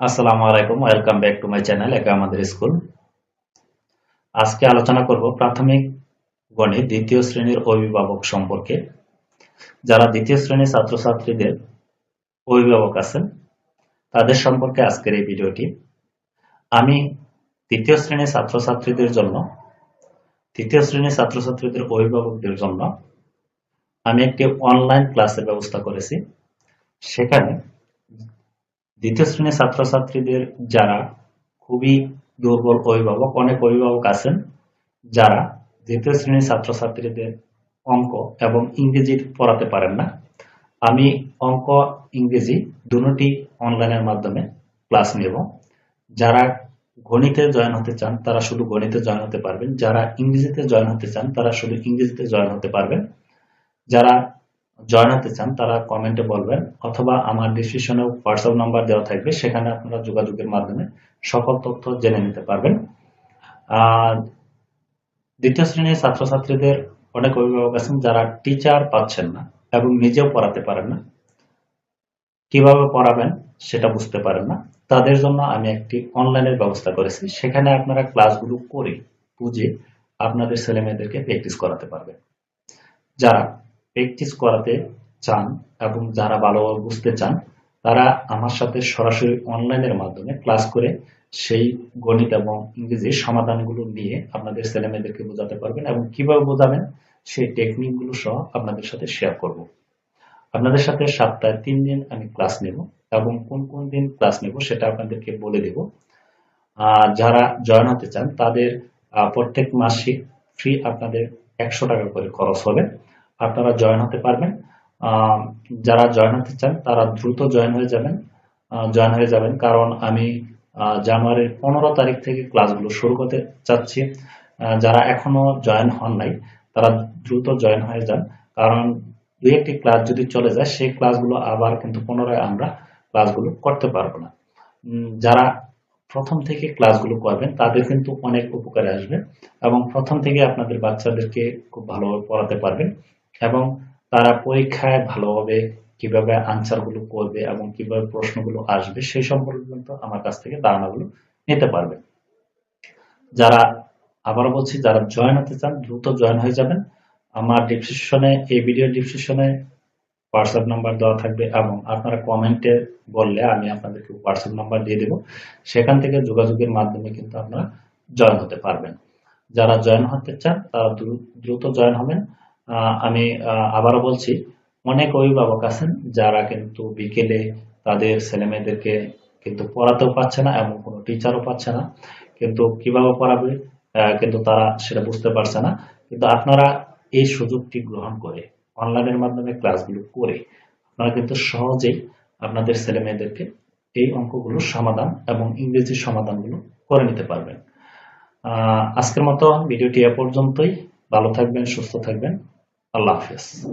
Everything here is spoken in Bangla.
আসসালামু আলাইকুম, welcome back to my channel একা আমাদের স্কুল। আজকে আলোচনা করব প্রাথমিক গণিত দ্বিতীয় শ্রেণির অভিভাবক সম্পর্কে। যারা দ্বিতীয় শ্রেণির ছাত্রছাত্রীদের অভিভাবক আছেন, তাদের সম্পর্কে আজকের এই ভিডিওটি। আমি তৃতীয় শ্রেণির ছাত্রছাত্রীদের জন্য তৃতীয় শ্রেণির ছাত্রছাত্রীদের অভিভাবকদের জন্য আমি একটি অনলাইন ক্লাসের ব্যবস্থা করেছি। সেখানে দ্বিতীয় শ্রেণির ছাত্রছাত্রীদের যারা খুবই দুর্বল অভিভাবক, অনেক অভিভাবক আছেন, যারা দ্বিতীয় শ্রেণির ছাত্রছাত্রীদের অঙ্ক এবং ইংরেজি পড়াতে পারেন না, আমি অঙ্ক, ইংরেজি দুটি অনলাইনের মাধ্যমে ক্লাস নেব। যারা গণিতে জয়েন হতে চান, তারা শুধু গণিতে জয়েন হতে পারবেন। যারা ইংরেজিতে জয়েন হতে চান, তারা শুধু ইংরেজিতে জয়েন হতে পারবেন। যারা জয়েন হতে চান, তারা কমেন্টে বলবেন, অথবা আমার ডিসক্রিপশনে হোয়াটসঅ্যাপ নাম্বার দেওয়া থাকবে, সেখানে আপনারা যোগাযোগের মাধ্যমে সকল তথ্য জেনে নিতে পারবেন। দ্বিতীয় শ্রেণির ছাত্রছাত্রীদের অনেক অভিভাবক আছেন যারা টিচার পাচ্ছেন না এবং নিজেও পড়াতে পারেন না। কীভাবে পড়াবেন সেটা বুঝতে পারেন না। তাদের জন্য আমি একটি অনলাইনের ব্যবস্থা করেছি। সেখানে আপনারা ক্লাসগুলো করে বুঝে আপনাদের ছেলে মেয়েদেরকে প্র্যাকটিস করাতে পারবেন। যারা প্র্যাকটিস করাতে চান এবং যারা ভালোভাবে বুঝতে চান, তারা আমার সাথে সরাসরি অনলাইনের মাধ্যমে ক্লাস করে সেই গণিত এবং ইংরেজির সমাধানগুলো নিয়ে আপনাদের ছেলে মেয়েদেরকে বোঝাতে পারবেন এবং কীভাবে বোঝাবেন সেই টেকনিকগুলো সহ আপনাদের সাথে শেয়ার করব। আপনাদের সাথে সপ্তাহে তিন দিন আমি ক্লাস নেব এবং কোন কোন দিন ক্লাস নেব সেটা আপনাদেরকে বলে দেব। যারা জয়েন হতে চান, তাদের প্রত্যেক মাসে ফ্রি আপনাদের একশো টাকা করে খরচ হবে। আপনারা জয়েন হতে পারবেন। যারা জয়েন হতে চান, তারা দ্রুত জয়েন হয়ে যাবেন। জয়েন হয়ে যাবেন কারণ আমি জানুয়ারির পনেরো তারিখ থেকে ক্লাসগুলো শুরু করতে চাচ্ছি। যারা এখনও জয়েন হন নাই, তারা দ্রুত জয়েন হয়ে যান। কারণ দুই একটি ক্লাস যদি চলে যায়, সেই ক্লাসগুলো আবার কিন্তু পুনরায় আমরা ক্লাসগুলো করতে পারব না। যারা প্রথম থেকে ক্লাসগুলো করবেন, তাদের কিন্তু অনেক উপকারে আসবে এবং প্রথম থেকে আপনাদের বাচ্চাদেরকে খুব ভালোভাবে পড়াতে পারবেন। এবং তারা পরীক্ষায় ভালোভাবে কীভাবে আনসারগুলো করবে এবং কীভাবে প্রশ্নগুলো আসবে সেই সম্পর্কে কিন্তু আমার কাছ থেকে ধারণাগুলো নিতে পারবে। যারা আবার বলছি, যারা জয়েন হতে চান, দ্রুত জয়েন হয়ে যাবেন। আমার ডিসক্রিপশনে এই ভিডিও ডিসক্রিপশনে হোয়াটসঅ্যাপ নাম্বার দেওয়া থাকবে এবং আপনারা কমেন্টে বললে আমি আপনাদেরকে হোয়াটসঅ্যাপ নাম্বার দিয়ে দেব। সেখান থেকে যোগাযোগের মাধ্যমে কিন্তু আপনারা জয়েন হতে পারবেন। যারা জয়েন হতে চান, তারা দ্রুত জয়েন হবেন। আমি আবারও বলছি, অনেক অভিভাবক আছেন যারা কিন্তু বিকেলে তাদের ছেলে মেয়েদেরকে কিন্তু পড়াতেও পাচ্ছে না এবং কোনো টিচারও পাচ্ছে না। কিন্তু কীভাবে পড়াবে কিন্তু তারা সেটা বুঝতে পারছে না। কিন্তু আপনারা এই সুযোগটি গ্রহণ করে, অনলাইনের মাধ্যমে ক্লাসগুলো করে, আপনারা কিন্তু সহজেই আপনাদের ছেলে মেয়েদেরকে এই অঙ্কগুলোর সমাধান এবং ইংরেজির সমাধানগুলো করে নিতে পারবেন। আজকের মতো ভিডিওটি এ পর্যন্তই। ভালো থাকবেন, সুস্থ থাকবেন। Allah fez.